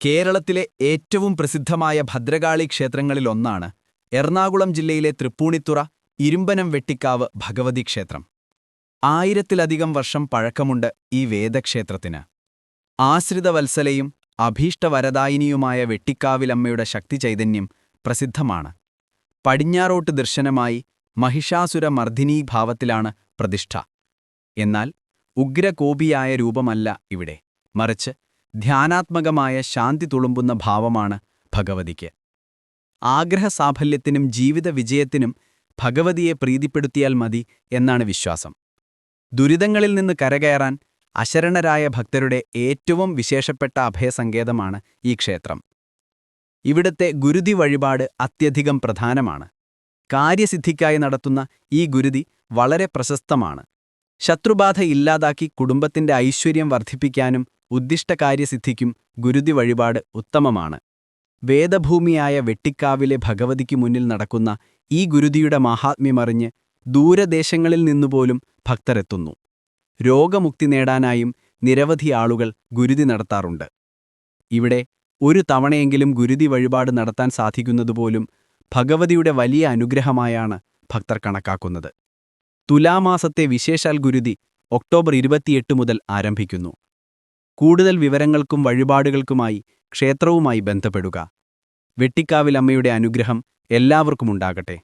കേരളത്തിലെ ഏറ്റവും പ്രസിദ്ധമായ ഭദ്രകാളി ക്ഷേത്രങ്ങളിലൊന്നാണ് എറണാകുളം ജില്ലയിലെ തൃപ്പൂണിത്തുറ ഇരുമ്പനം വെട്ടിക്കാവ് ഭഗവതി ക്ഷേത്രം. ആയിരത്തിലധികം വർഷം പഴക്കമുണ്ട് ഈ വേദക്ഷേത്രത്തിന്. ആശ്രിതവത്സലയും അഭീഷ്ടവരദായിനിയുമായ വെട്ടിക്കാവിലമ്മയുടെ ശക്തിചൈതന്യം പ്രസിദ്ധമാണ്. പടിഞ്ഞാറോട്ട് ദർശനമായി മഹിഷാസുരമർദ്ദിനീഭാവത്തിലാണ് പ്രതിഷ്ഠ. എന്നാൽ ഉഗ്രകോപിയായ രൂപമല്ല ഇവിടെ. മറിച്ച് ധ്യാനാത്മകമായ ശാന്തി തുളുമ്പുന്ന ഭാവമാണ് ഭഗവതിക്ക്. ആഗ്രഹസാഫല്യത്തിനും ജീവിത വിജയത്തിനും ഭഗവതിയെ പ്രീതിപ്പെടുത്തിയാൽ മതി എന്നാണ് വിശ്വാസം. ദുരിതങ്ങളിൽ നിന്ന് കരകയറാൻ അശരണരായ ഭക്തരുടെ ഏറ്റവും വിശേഷപ്പെട്ട അഭയസങ്കേതമാണ് ഈ ക്ഷേത്രം. ഇവിടത്തെ ഗുരുതി വഴിപാട് അത്യധികം പ്രധാനമാണ്. കാര്യസിദ്ധിക്കായി നടത്തുന്ന ഈ ഗുരുതി വളരെ പ്രശസ്തമാണ്. ശത്രുബാധ ഇല്ലാതാക്കി കുടുംബത്തിന്റെ ഐശ്വര്യം വർദ്ധിപ്പിക്കാനും ഉദ്ദിഷ്ടകാര്യസിദ്ധിക്കും ഗുരുതി വഴിപാട് ഉത്തമമാണ്. വേദഭൂമിയായ വെട്ടിക്കാവിലെ ഭഗവതിക്ക് മുന്നിൽ നടക്കുന്ന ഈ ഗുരുതിയുടെ മാഹാത്മ്യമറിഞ്ഞ് ദൂരദേശങ്ങളിൽ നിന്നുപോലും ഭക്തരെത്തുന്നു. രോഗമുക്തി നേടാനായും നിരവധി ആളുകൾ ഗുരുതി നടത്താറുണ്ട്. ഇവിടെ ഒരു തവണയെങ്കിലും ഗുരുതി വഴിപാട് നടത്താൻ സാധിക്കുന്നതുപോലും ഭഗവതിയുടെ വലിയ അനുഗ്രഹമായാണ് ഭക്തർ കണക്കാക്കുന്നത്. തുലാമാസത്തെ വിശേഷാൽ ഗുരുതി ഒക്ടോബർ ഇരുപത്തിയെട്ട് മുതൽ ആരംഭിക്കുന്നു. കൂടുതൽ വിവരങ്ങൾക്കും വഴിപാടുകൾക്കുമായി ക്ഷേത്രവുമായി ബന്ധപ്പെടുക. വെട്ടിക്കാവിലമ്മയുടെ അനുഗ്രഹം എല്ലാവർക്കുമുണ്ടാകട്ടെ